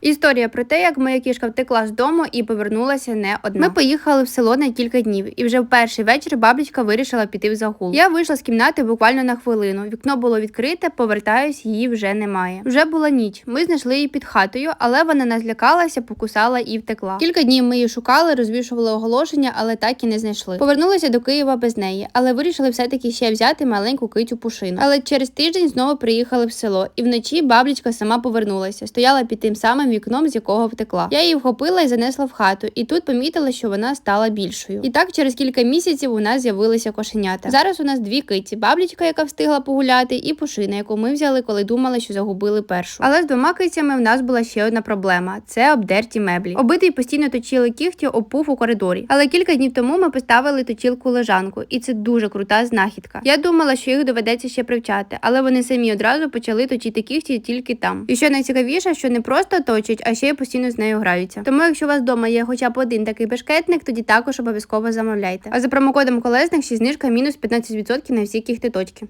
Історія про те, як моя кішка втекла з дому і повернулася не одна. Ми поїхали в село на кілька днів, і вже в перший вечір баблічка вирішила піти в загул. Я вийшла з кімнати буквально на хвилину. Вікно було відкрите, повертаюсь, її вже немає. Вже була ніч. Ми знайшли її під хатою, але вона не злякалася, покусала і втекла. Кілька днів ми її шукали, розвішували оголошення, але так і не знайшли. Повернулися до Києва без неї, але вирішили все-таки ще взяти маленьку китю пушину. Але через тиждень знову приїхали в село, і вночі баблічка сама повернулася, стояла під тим самим вікном, з якого втекла. Я її вхопила і занесла в хату, і тут помітила, що вона стала більшою. І так через кілька місяців у нас з'явилися кошенята. Зараз у нас дві киті: баблічка, яка встигла погуляти, і пушина, яку ми взяли, коли думали, що загубили першу. Але з двома кицями в нас була ще одна проблема: це обдерті меблі. Обидві постійно точили кігті об пуф у коридорі. Але кілька днів тому ми поставили точілку лежанку, і це дуже крута знахідка. Я думала, що їх доведеться ще привчати, але вони самі одразу почали точити кігті тільки там. І що найцікавіше, що не просто точать, а ще й постійно з нею граються. Тому, якщо у вас вдома є хоча б один такий бешкетник, тоді також обов'язково замовляйте. А за промокодом колесник ще знижка мінус 15% на всі кігтиточки.